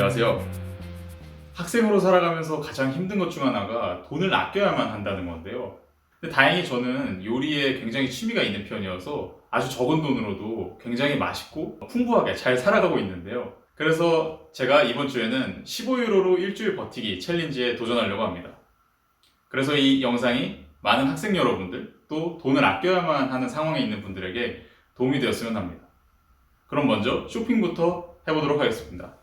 안녕하세요. 학생으로 살아가면서 가장 힘든 것 중 하나가 돈을 아껴야만 한다는 건데요. 근데 다행히 저는 요리에 굉장히 취미가 있는 편이어서 아주 적은 돈으로도 굉장히 맛있고 풍부하게 잘 살아가고 있는데요. 그래서 제가 이번 주에는 15유로로 일주일 버티기 챌린지에 도전하려고 합니다. 그래서 이 영상이 많은 학생 여러분들 또 돈을 아껴야만 하는 상황에 있는 분들에게 도움이 되었으면 합니다. 그럼 먼저 쇼핑부터 해보도록 하겠습니다.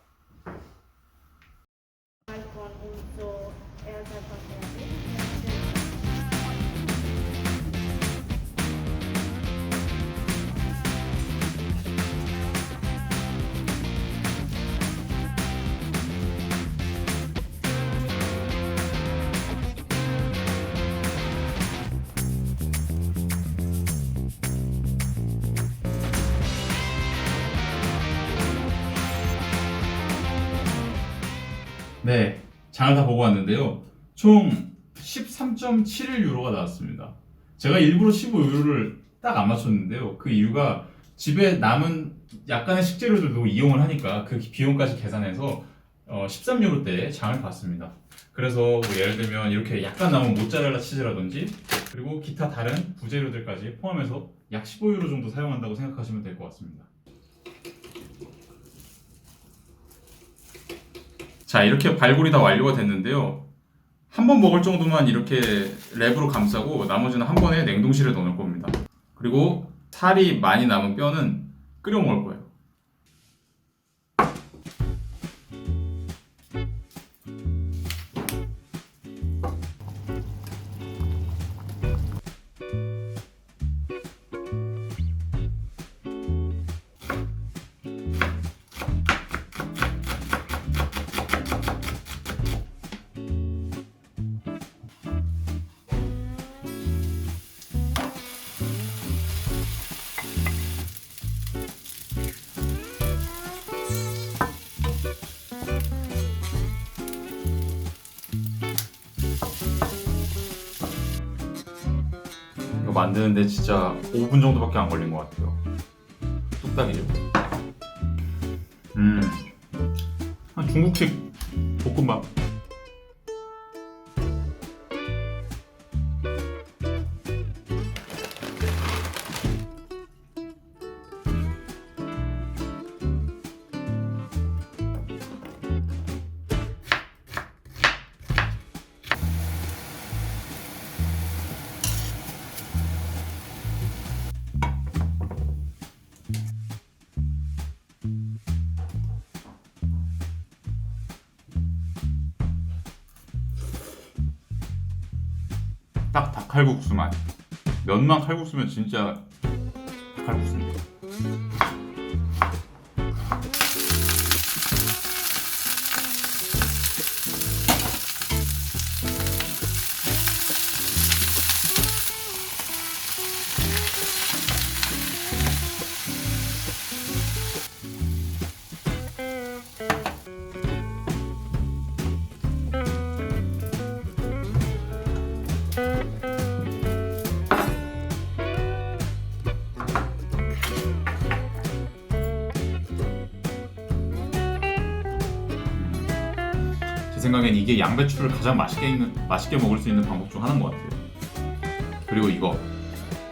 네, 장을 다 보고 왔는데요. 총 13.71 유로가 나왔습니다. 제가 일부러 15 유로를 딱 안 맞췄는데요. 그 이유가 집에 남은 약간의 식재료들도 이용을 하니까 그 비용까지 계산해서 어, 13유로대에 장을 봤습니다. 그래서 뭐 예를 들면 이렇게 약간 남은 모짜렐라 치즈라든지 그리고 기타 다른 부재료들까지 포함해서 약 15유로 정도 사용한다고 생각하시면 될 것 같습니다. 자 이렇게 발굴이 다 완료가 됐는데요. 한 번 먹을 정도만 이렇게 랩으로 감싸고 나머지는 한 번에 냉동실에 넣을 겁니다. 그리고 살이 많이 남은 뼈는 끓여 먹을 거예요 만드는데 진짜 5분 정도밖에 안 걸린 것 같아요. 뚝딱이죠. 음. 한 중국식 볶음밥 칼국수 맛. 면만 칼국수면 진짜 닭칼국수인데. 이게 양배추를 가장 맛있게 있는, 맛있게 먹을 수 있는 방법 중 하나인 것 같아요. 그리고 이거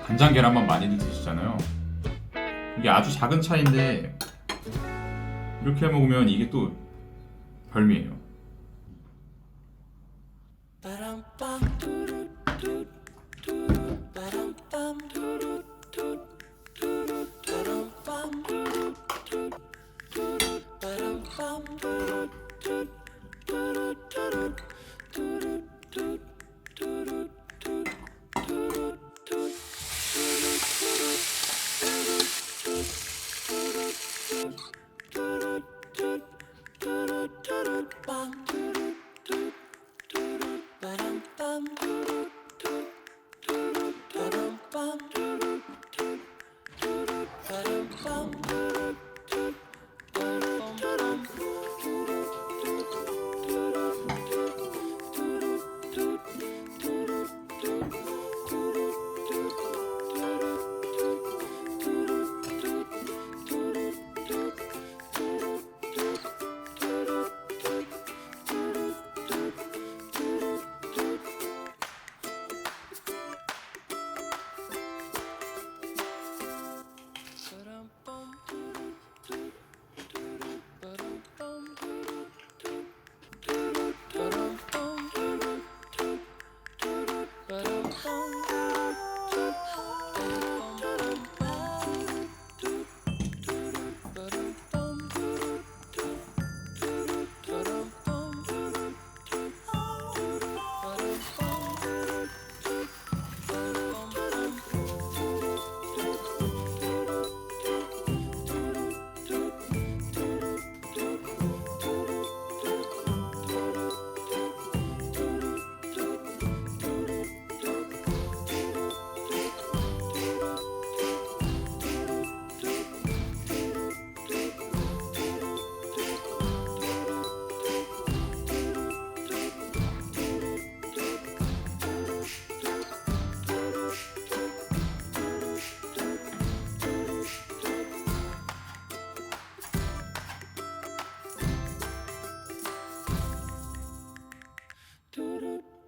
간장 계란만 많이들 드시잖아요. 이게 아주 작은 차인데 이렇게 해 먹으면 이게 또 별미예요. Bam.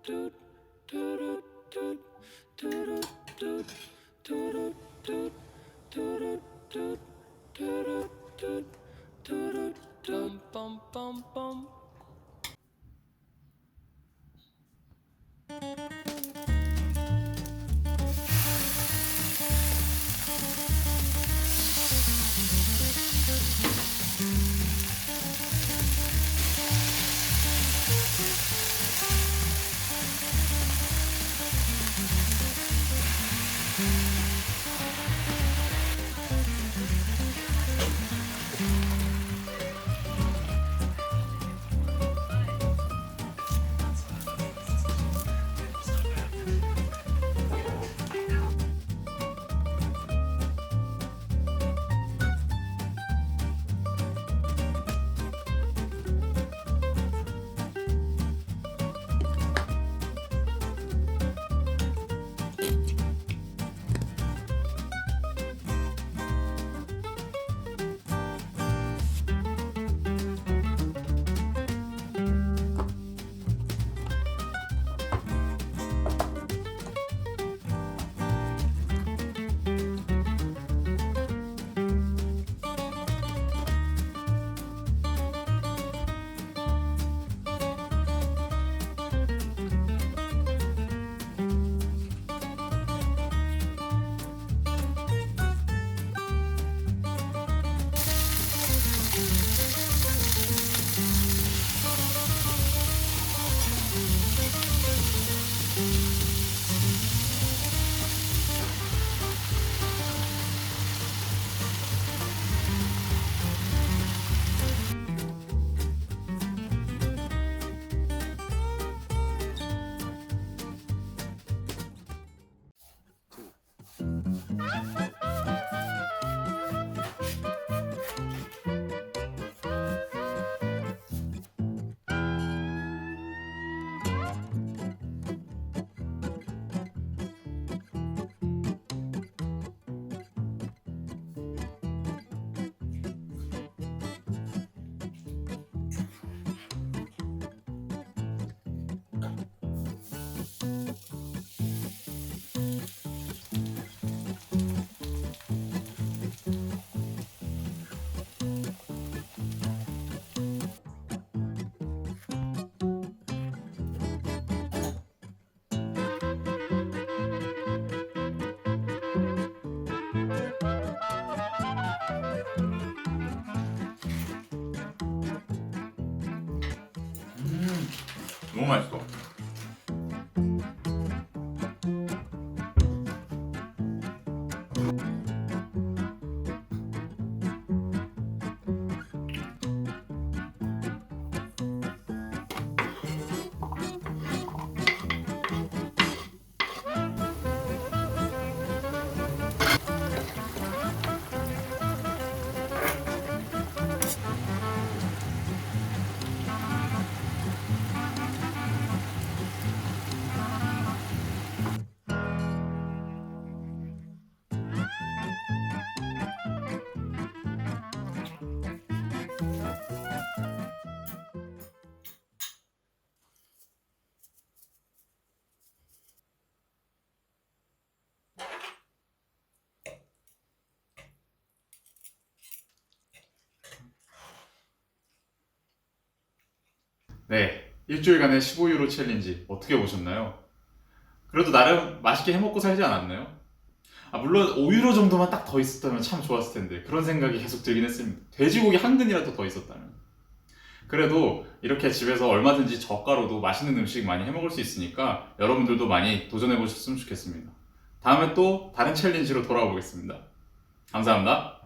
do. 너무 맛있어. 네, 일주일간의 15유로 챌린지 어떻게 보셨나요? 그래도 나름 맛있게 해먹고 살지 않았나요? 아, 물론 5유로 정도만 딱 더 있었다면 참 좋았을 텐데 그런 생각이 계속 들긴 했습니다. 돼지고기 한 근이라도 더 있었다면. 그래도 이렇게 집에서 얼마든지 저가로도 맛있는 음식 많이 해먹을 수 있으니까 여러분들도 많이 도전해 보셨으면 좋겠습니다. 다음에 또 다른 챌린지로 돌아오겠습니다. 감사합니다.